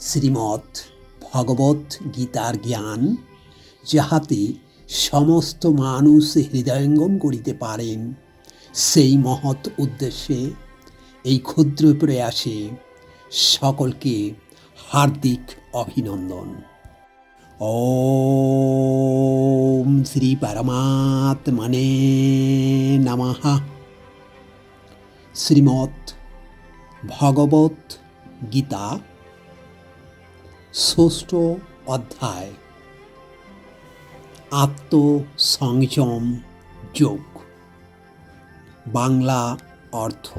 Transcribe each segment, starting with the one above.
শ্রীমৎ ভগবত গীতার জ্ঞান, যাহাতে সমস্ত মানুষ হৃদয়ঙ্গম করিতে পারেন, সেই মহৎ উদ্দেশ্যে এই ক্ষুদ্র প্রয়াসে সকলকে হার্দিক অভিনন্দন। ওম শ্রী পরমাত্মনে নমঃ। শ্রীমৎ ভগবত গীতা ষষ্ঠ অধ্যায়, আত্মসংযম যোগ, বাংলা অর্থ।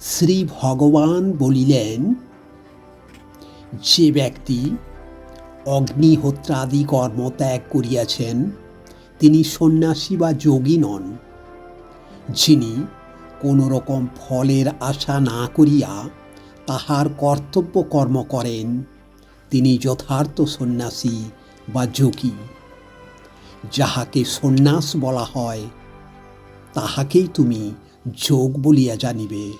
শ্রী ভগবান বলিলেন, যে ব্যক্তি অগ্নিহোত্রাদি কর্ম ত্যাগ করিয়াছেন, তিনি সন্ন্যাসী বা যোগী নন। যিনি কোনো রকম ফলের আশা না করিয়া তাহার কর্তব্য কর্ম করেন। তিনি যথার্থ সন্ন্যাসী বা যোগী। যাহাকে সন্ন্যাস বলা হয়, তাহাকেই তুমি যোগ বলিয়া জানিবে।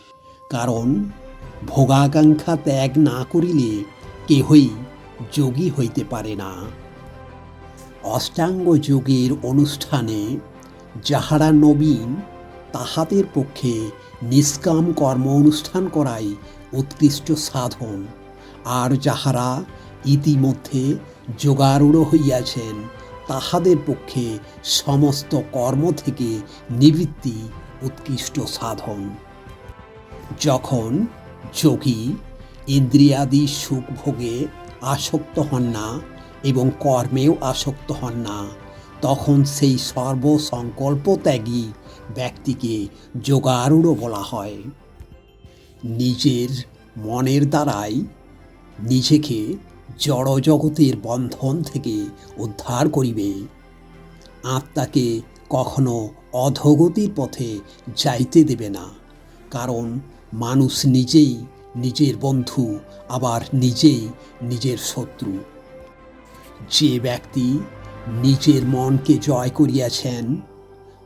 কারণ ভোগাকাঙ্ক্ষা ত্যাগ না করিলে কেহই যোগী হইতে পারে না। অষ্টাঙ্গ যোগের অনুষ্ঠানে যাহারা নবীন, তাহাদের পক্ষে নিষ্কাম কর্ম অনুষ্ঠান করাই উৎকৃষ্ট সাধন, আর যাহারা ইতিমধ্যে যোগারূঢ় হইয়াছেন, তাহাদের পক্ষে সমস্ত কর্ম থেকে নিবৃত্তি উৎকৃষ্ট সাধন। যখন যোগী ইন্দ্রিয়াদি সুখ ভোগে আসক্ত হন না এবং কর্মেও আসক্ত হন না, তখন সেই সর্বসংকল্প ত্যাগী ব্যক্তিকে যোগারূঢ় বলা হয়। নিজের মনের দ্বারাই নিজেকে জড়জগতের বন্ধন থেকে উদ্ধার করিবে। আত্মাকে কখনো অধগতির পথে যাইতে দেবে না, কারণ মানুষ নিজেই নিজের বন্ধু, আবার নিজেই নিজের শত্রু। যে ব্যক্তি নিজের মনকে জয় করিয়াছেন,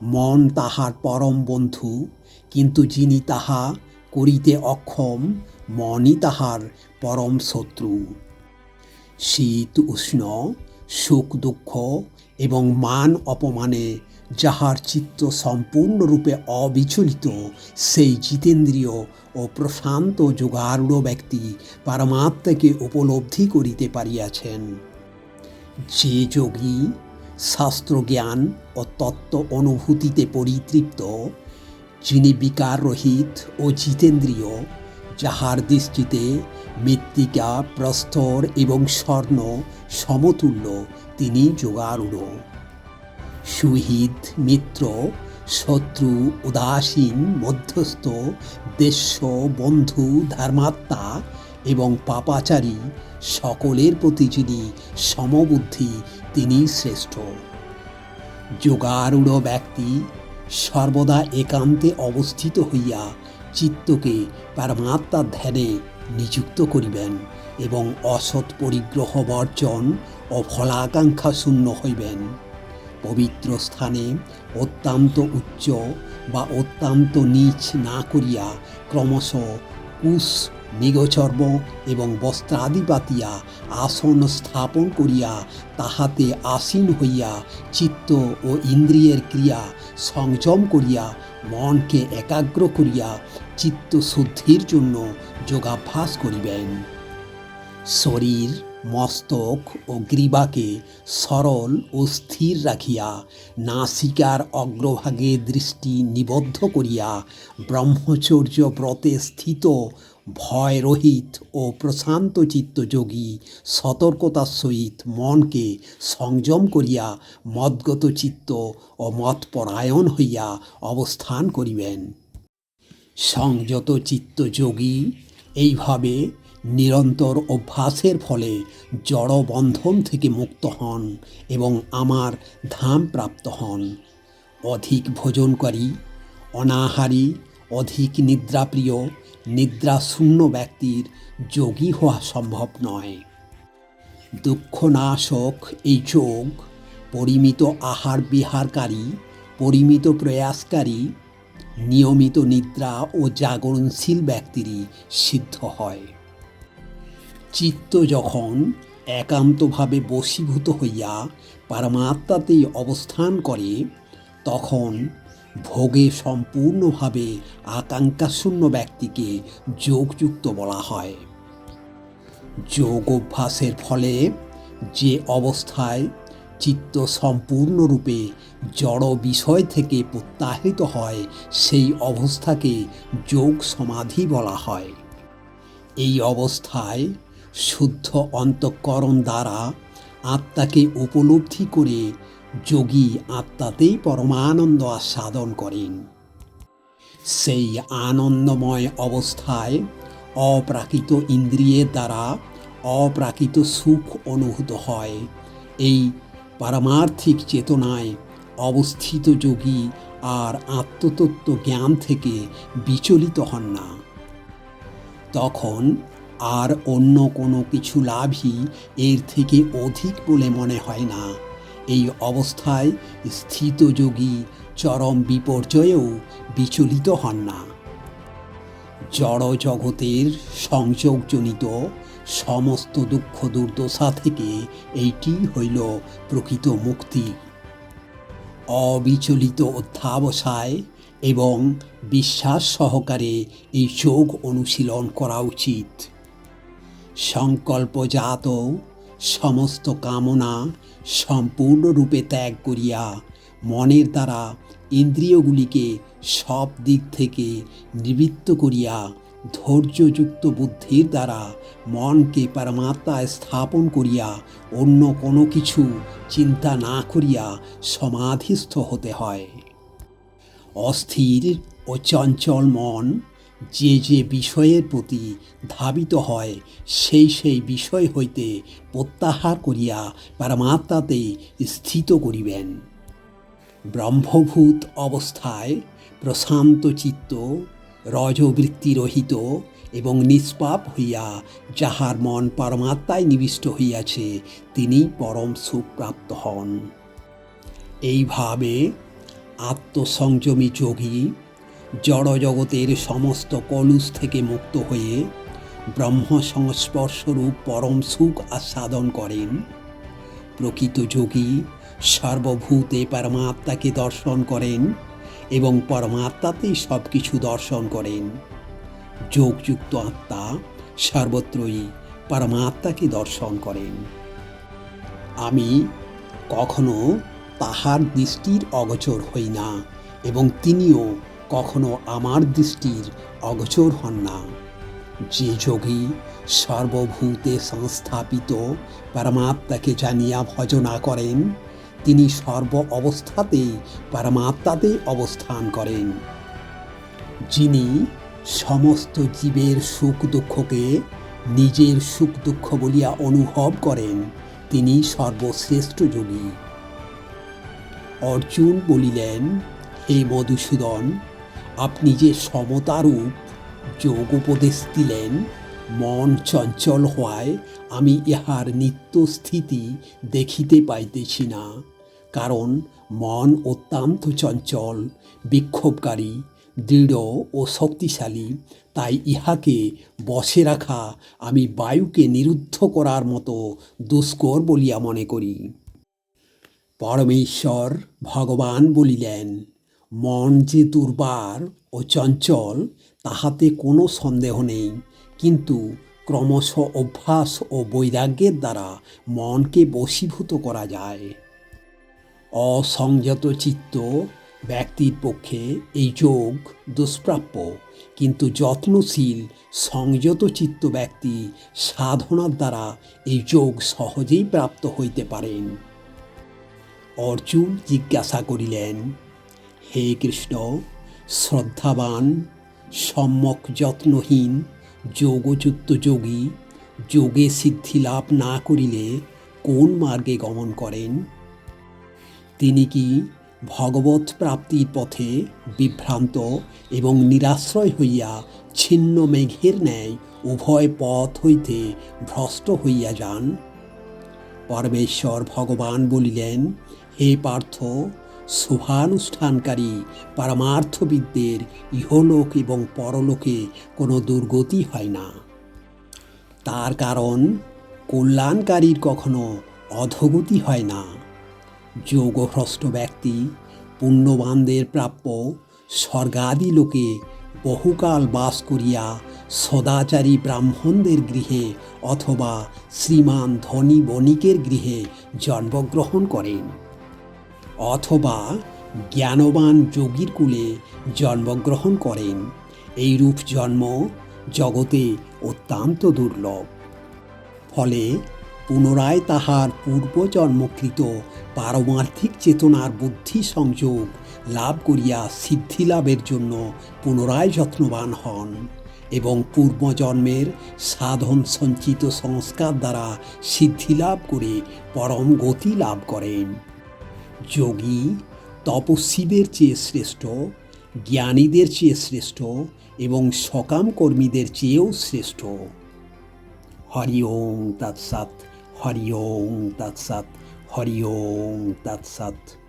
মন তাহার পরম বন্ধু, কিন্তু যিনি তাহা করিতে অক্ষম, মনই তাহার পরম শত্রু। শীত উষ্ণ, সুখ দুঃখ এবং মান অপমানে যাহার চিত্ত সম্পূর্ণরূপে অবিচলিত, সেই জিতেন্দ্রীয় ও প্রশান্ত যোগারূঢ় ব্যক্তি পারমাত্মাকে উপলব্ধি করিতে পারিয়াছেন। যে যোগী শাস্ত্রজ্ঞান ও তত্ত্ব অনুভূতিতে পরিতৃপ্ত যিনি বিকার রহিত ও জিতেন্দ্রীয় যাহার দৃষ্টিতে মৃত্তিকা, প্রস্তর এবং স্বর্ণ সমতুল্য, তিনি যোগারূঢ়। সুহিত মিত্র, শত্রু, উদাসীন, মধ্যস্থ দেশ্য বন্ধু, ধর্মাত্মা এবং পাপাচারী, সকলের প্রতি যিনি সমবুদ্ধি, তিনি শ্রেষ্ঠ। যোগারূঢ় ব্যক্তি সর্বদা একান্তে অবস্থিত হইয়া চিত্তকে পরমাত্মার ধ্যানে নিযুক্ত করিবেন এবং অসৎ পরিগ্রহ বর্জন ও ফলাকাঙ্ক্ষা শূন্য হইবেন। পবিত্র স্থানে অত্যন্ত উচ্চ বা অত্যন্ত নিচ না করিয়া ক্রমশ কুশ মৃগচর্ম এবং বস্ত্রাদি পাতিয়া আসন স্থাপন করিয়া তাহাতে আসীন হইয়া চিত্ত ও ইন্দ্রিয়ের ক্রিয়া সংযম করিয়া মনকে একাগ্র করিয়া চিত্ত শুদ্ধির জন্য যোগাভ্যাস করিবেন। শরীর, মস্তক ও গ্রীবাকে সরল ও স্থির রাখিয়া নাসিকার অগ্রভাগে দৃষ্টি নিবদ্ধ করিয়া ব্রহ্মচর্য ব্রতে স্থিত ভয় রহিত ও প্রশান্ত চিত্তযোগী সতর্কতার সহিত মনকে সংযম করিয়া মদগত চিত্ত ও মতপরায়ণ হইয়া অবস্থান করিবেন। সংযত চিত্ত যোগী এইভাবে নিরন্তর অভ্যাসের ফলে জড় বন্ধন থেকে মুক্ত হন এবং আমার ধাম প্রাপ্ত হন। অধিক ভোজনকারী, অনাহারী, অধিক নিদ্রাপ্রিয় নিদ্রাশূন্য ব্যক্তির যোগী হওয়া সম্ভব নয়। দুঃখ নাশক এই যোগ পরিমিত আহার বিহারকারী পরিমিত প্রয়াসকারী, নিয়মিত নিদ্রা ও জাগরণশীল ব্যক্তিরই সিদ্ধ হয়। চিত্ত যখন একান্তভাবে বশীভূত হইয়া পারমাত্মাতেই অবস্থান করে, তখন ভোগে সম্পূর্ণভাবে আকাঙ্ক্ষাশূন্য ব্যক্তিকে যোগযুক্ত বলা হয়। যোগ অভ্যাসের ফলে যে অবস্থায় চিত্ত সম্পূর্ণরূপে জড় বিষয় থেকে প্রত্যাহৃত হয়, সেই অবস্থাকে যোগ সমাধি বলা হয়। এই অবস্থায় শুদ্ধ অন্তঃকরণ দ্বারা আত্মাকে উপলব্ধি করে যোগী আত্মাতেই পরমানন্দ আস্বাদন করেন। সেই আনন্দময় অবস্থায় অপ্রাকৃত ইন্দ্রিয়ের দ্বারা অপ্রাকৃত সুখ অনুভূত হয়। এই পারমার্থিক চেতনায় অবস্থিত যোগী আর আত্মতত্ত্ব জ্ঞান থেকে বিচলিত হন না। তখন আর অন্য কোনো কিছু লাভই এর থেকে অধিক বলে মনে হয় না। এই অবস্থায় স্থিত যোগী চরম বিপর্যয়েও বিচলিত হন না। জড় জগতের সংযোগজনিত সমস্ত দুঃখ দুর্দশা থেকে এইটি হইল প্রকৃত মুক্তি। অবিচলিত অধ্যাবসায় এবং বিশ্বাস সহকারে এই যোগ অনুশীলন করা উচিত। সংকল্পজাত সমস্ত কামনা সম্পূর্ণরূপে ত্যাগ করিয়া মনের দ্বারা ইন্দ্রিয়গুলিকে সব দিক থেকে নিবৃত্ত করিয়া ধৈর্যযুক্ত বুদ্ধির দ্বারা মনকে পরমাত্মায় স্থাপন করিয়া অন্য কোনো কিছু চিন্তা না করিয়া সমাধিস্থ হতে হয়। অস্থির ও চঞ্চল মন যে যে বিষয়ের প্রতি ধাবিত হয়, সেই সেই বিষয় হইতে প্রত্যাহার করিয়া পরমাত্মাতে স্থিত করিবেন। ব্রহ্মভূত অবস্থায় প্রশান্ত চিত্ত, রজবৃত্তিরহিত এবং নিষ্পাপ হইয়া যাহার মন পরমাত্মায় নিবিষ্ট হইয়াছে তিনি পরম সুপ্রাপ্ত হন। এইভাবে আত্মসংযমী যোগী জড়জগতের সমস্ত কলুষ থেকে মুক্ত হয়ে ব্রহ্ম সংস্পর্শরূপ পরম সুখ আস্বাদন করেন। প্রকৃত যোগী সর্বভূতে পরমাত্মাকে দর্শন করেন এবং পরমাত্মাতেই সব কিছু দর্শন করেন। যোগযুক্ত আত্মা সর্বত্রই পরমাত্মাকে দর্শন করেন। আমি কখনো তাহার দৃষ্টির অগোচর হই না এবং তিনিও কখনো আমার দৃষ্টির অগোচর হন না। যে যোগী সর্বভূতে সংস্থাপিত পরমাত্মাকে জানিয়া ভজনা করেন, তিনি সর্ব অবস্থাতেই পরমাত্মাতে অবস্থান করেন। যিনি সমস্ত জীবের সুখ দুঃখকে নিজের সুখ দুঃখ বলিয়া অনুভব করেন, তিনি সর্বশ্রেষ্ঠ যোগী। অর্জুন বলিলেন, হে মধুসূদন আপনি যে সমতারূপ যোগ উপদেশ দিলেন, মন চঞ্চল হওয়ায় আমি ইহার নিত্য স্থিতি দেখিতে পাইতেছি না। কারণ মন অত্যন্ত চঞ্চল, বিক্ষোভকারী, দৃঢ় ও শক্তিশালী, তাই ইহাকে বসে রাখা আমি বায়ুকে নিরুদ্ধ করার মতো দুষ্কর বলিয়া মনে করি। পরমেশ্বর ভগবান বলিলেন মন যে দুর্বার ও চঞ্চল, তাহাতে কোনো সন্দেহ নেই। কিন্তু ক্রমশ অভ্যাস ও বৈরাগ্যের দ্বারা মনকে বশীভূত করা যায়। অসংযত চিত্ত ব্যক্তির পক্ষে এই যোগ দুষ্প্রাপ্য। কিন্তু যত্নশীল, সংযত চিত্ত ব্যক্তি সাধনার দ্বারা এই যোগ সহজেই প্রাপ্ত হইতে পারেন। অর্জুন জিজ্ঞাসা করিলেন হে কৃষ্ণ, শ্রদ্ধাবান, সম্যক যত্নহীন, যোগযুক্ত যোগী, যোগে সিদ্ধি লাভ না করিলে কোন মার্গে গমন করেন? তিনি কি ভগবত প্রাপ্তির পথে বিভ্রান্ত এবং নিরাশ্রয় হইয়া ছিন্ন মেঘের ন্যায় উভয় পথ হইতে ভ্রষ্ট হইয়া যান? পরমেশ্বর ভগবান বলিলেন, হে পার্থ শুভানুষ্ঠানকারী পারমার্থবিদদের ইহলোক এবং পরলোকে কোনো দুর্গতি হয় না। তার কারণ, কল্যাণকারীর কখনো অধগতি হয় না। যোগভ্রষ্ট ব্যক্তি, পুণ্যবানদের প্রাপ্য স্বর্গাদি লোকে বহুকাল বাস করিয়া সদাচারী ব্রাহ্মণদের গৃহে অথবা শ্রীমান ধনী বণিকের গৃহে জন্মগ্রহণ করেন। অথবা জ্ঞানবান যোগীর কুলে জন্মগ্রহণ করেন। এইরূপ জন্ম জগতে অত্যন্ত দুর্লভ। ফলে পুনরায় তাহার পূর্বজন্মকৃত পারমার্থিক চেতনার বুদ্ধি সংযোগ লাভ করিয়া সিদ্ধি লাভের জন্য পুনরায় যত্নবান হন এবং পূর্বজন্মের সাধন সঞ্চিত সংস্কার দ্বারা সিদ্ধি লাভ করে পরম গতি লাভ করেন। যোগী তপস্বীদের চেয়ে শ্রেষ্ঠ, জ্ঞানীদের চেয়ে শ্রেষ্ঠ এবং সকাম কর্মীদের চেয়েও শ্রেষ্ঠ। হরি ওং তৎসৎ, হরি ওং তৎসৎ, হরি ওং তৎসৎ।